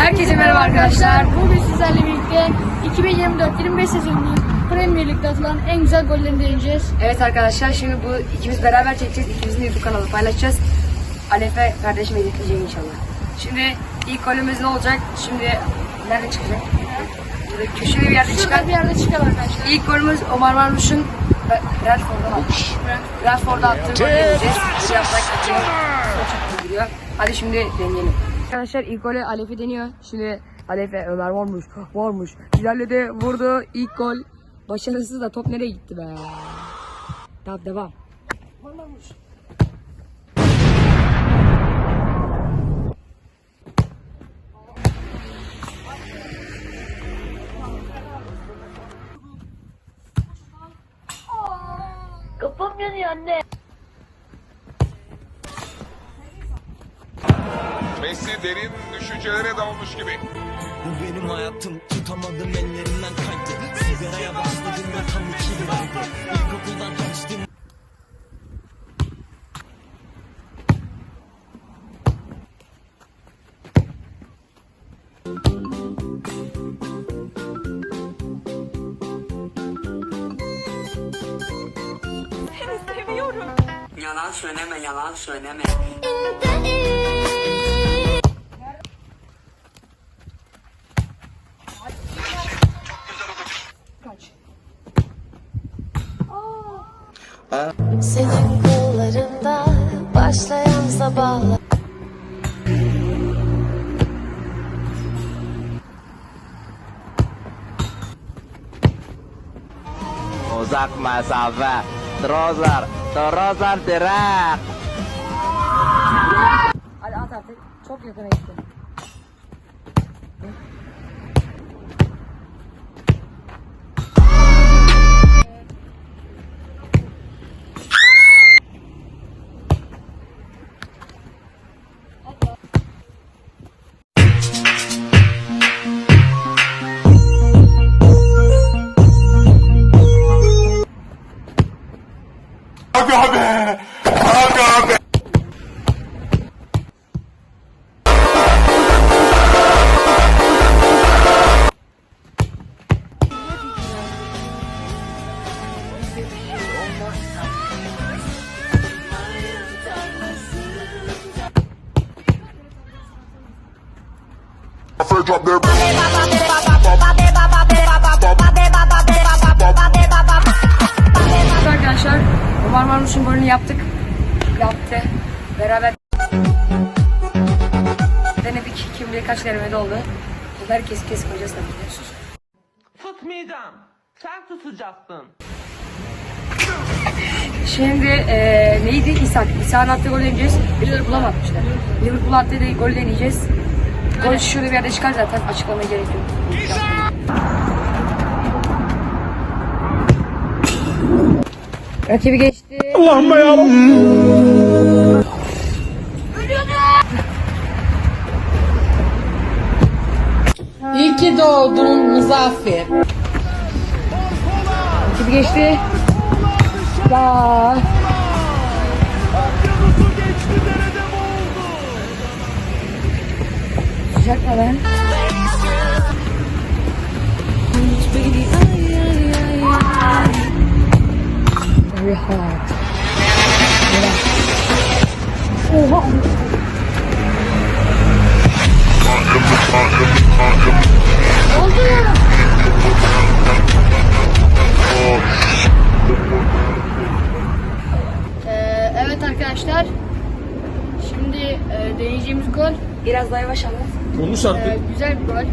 Herkese merhaba arkadaşlar. Bugün sizlerle birlikte 2024-25 sezonunun Premier Lig'de atılan en güzel gollerini deneyeceğiz. Evet arkadaşlar şimdi bu ikimiz beraber çekeceğiz. İkimizin YouTube kanalı paylaşacağız. Alefe kardeşim editleyecek inşallah. Şimdi ilk golümüz ne olacak? Şimdi nerede çıkacak? Burada köşede bir yerde çıkar. Şurada bir yerde çıkar arkadaşlar. İlk golümüz Omar Marmuş'un Brentford'dan atmış. Brentford'a attığı golü deneyeceğiz. Bir yaprak atıyor. Çok gidiyor. Hadi şimdi deneyelim. Arkadaşlar ilk golü Alefe deniyor. Şimdi Alefe Ömer varmış. Varmış. İlerledi vurdu. İlk gol. Başarısız da top nereye gitti be? Tamam devam. Kafam yanıyor anne. Messi derin düşüncelere dalmış gibi. Bu benim hayatım tutamadım ellerimden kaydı Sigaraya başladım ve tam iki yıl oldu İlkokuldan kaçtım Yalan söyleme, yalan söyleme. Senin kollarında başlayan sabahlar Uzak mesafe. Trozar. Trozar direkt. Hadi at artık. Çok yakına gitti. Evet arkadaşlar. Omar Marmuş'un golünü yaptık. Yaptı. Beraber denedik. Kim bilir kaç denemede oldu. Bunları kesip kesip koyacağız tabii ki. Tutmayacağım. Sen tutacaksın. Şimdi eee neydi? İshak. İshak'ın attığı golü deneyeceğiz. Liverpool'a mı atmışlar? Liverpool'a attığı da golü deneyeceğiz. Gol şurada bir yerde çıkar zaten. Açıklamaya gerek yok. Rakibi geçti. İyi ki doğdun Muzaffer. Rakibi geçti. Ya. Sıcak mı lan? Very hot. Oha. Ee, evet arkadaşlar. Şimdi e, deneyeceğimiz gol Biraz daha yavaş anlat. E, güzel bir gol.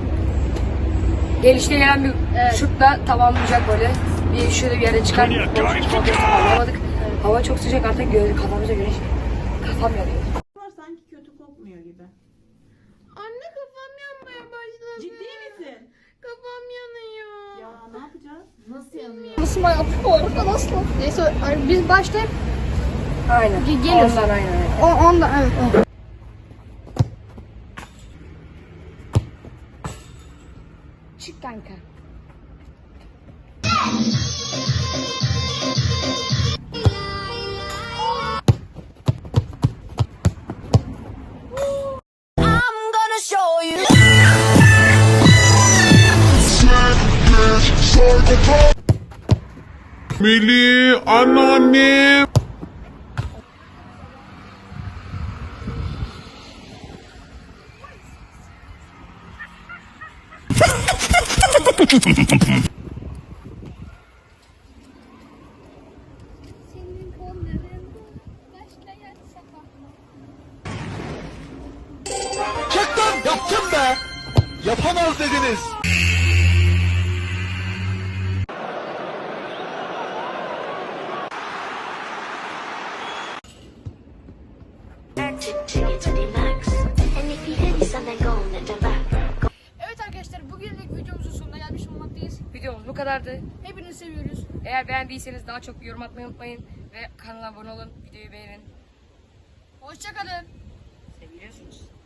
Gelişte gelen bir Evet. şutla tamamlayacak böyle. Bir şöyle bir yere çıkar. Tamamlayamadık. Hava çok sıcak artık göz, kafamıza güneş. Kafam yanıyor. Sanki kötü kokmuyor gibi. Anne kafam yanmaya başladı. Ciddi misin? Kafam yanıyor. Ya ne yapacağız? Nasıl yanıyor? Nasıl yapıyor arkadaşlar? Neyse biz başlayıp Aynen. Ge- geliyorsun. Ondan aynen aynen. o onda evet. O. kanka. Milli anneannem. Lan yaptım be. Yapamaz dediniz. Chicken to the max. And if you hit something, go videomuzun sonuna gelmiş bulunmaktayız. Videomuz bu kadardı. Hepinizi seviyoruz. Eğer beğendiyseniz daha çok yorum atmayı unutmayın. Ve kanala abone olun. Videoyu beğenin. Hoşçakalın. Seviyorsunuz.